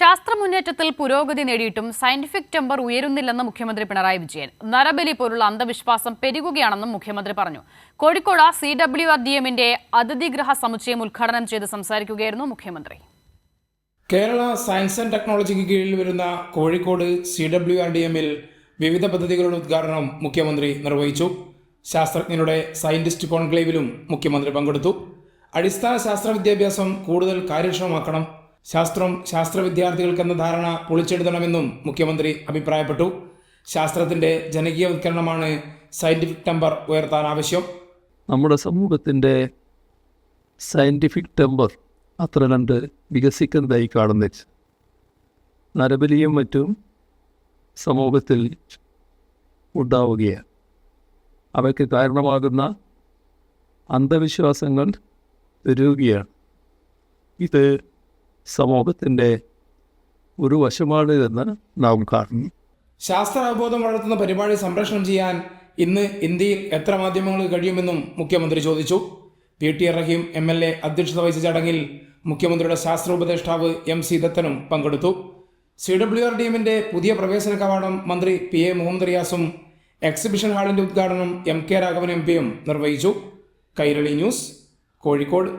ശാസ്ത്ര മുന്നേറ്റത്തിൽ പുരോഗതി നേടിയിട്ടും സയന്റിഫിക് ടെമ്പർ ഉയരുന്നില്ലെന്ന് മുഖ്യമന്ത്രി പിണറായി വിജയൻ. നരബലി പോലുള്ള അന്ധവിശ്വാസം പെരുകുകയാണെന്നും മുഖ്യമന്ത്രി പറഞ്ഞു. Kozhikode C W R D എമ്മിന്റെ അതിഥിഗൃഹ സമുച്ചയം ഉദ്ഘാടനം ചെയ്ത് സംസാരിക്കുകയായിരുന്നു മുഖ്യമന്ത്രി. കേരള സയൻസ് ആൻഡ് ടെക്നോളജിക്ക് കീഴിൽ വരുന്ന Kozhikode C W R D എമ്മിൽ വിവിധ പദ്ധതികളുടെ ഉദ്ഘാടനം മുഖ്യമന്ത്രി നിർവഹിച്ചു. ശാസ്ത്രജ്ഞരുടെ സയന്റിസ്റ്റ് കോൺക്ലേവിലും മുഖ്യമന്ത്രി പങ്കെടുത്തു. അടിസ്ഥാന ശാസ്ത്ര വിദ്യാഭ്യാസം കൂടുതൽ കാര്യക്ഷമമാക്കണം. ശാസ്ത്രം ശാസ്ത്ര വിദ്യാർത്ഥികൾക്കെന്ന ധാരണ പൊളിച്ചെടുക്കണമെന്നും മുഖ്യമന്ത്രി അഭിപ്രായപ്പെട്ടു. ശാസ്ത്രത്തിന്റെ ജനകീയവൽക്കരണമാണ് സയന്റിഫിക് ടെമ്പർ ഉയർത്താൻ ആവശ്യം. നമ്മുടെ സമൂഹത്തിന്റെ സയന്റിഫിക് ടെമ്പർ അത്ര കണ്ട് വികസിക്കുന്നതായി കാണുന്നില്ല നരബലിയും മറ്റും സമൂഹത്തിൽ ഉണ്ടാവുകയാണ്. അവയ്ക്ക് കാരണമാകുന്ന അന്ധവിശ്വാസങ്ങൾ വരികയാണ് ഇത് സമൂഹത്തിന്റെ ഒരു വശമാണ് എന്ന് നാം കാണുന്നു. ശാസ്ത്ര അവബോധം വളർത്തുന്ന പരിപാടി സംപ്രേഷണം ചെയ്യാൻ ഇന്ന് ഇന്ത്യയിൽ എത്ര മാധ്യമങ്ങൾ കഴിയുമെന്നും മുഖ്യമന്ത്രി ചോദിച്ചു. P T Rahim M L A അധ്യക്ഷത വഹിച്ച ചടങ്ങിൽ മുഖ്യമന്ത്രിയുടെ ശാസ്ത്ര ഉപദേഷ്ടാവ് എം സി ദത്തനും പങ്കെടുത്തു. സി ഡബ്ല്യു ആർ ഡി എമ്മിന്റെ പുതിയ പ്രവേശന കവാടം മന്ത്രി പി എ മുഹമ്മദ് റിയാസും എക്സിബിഷൻ ഹാളിന്റെ ഉദ്ഘാടനം എം കെ രാഘവൻ എം പിയും നിർവഹിച്ചു. കൈരളി ന്യൂസ് കോഴിക്കോട്.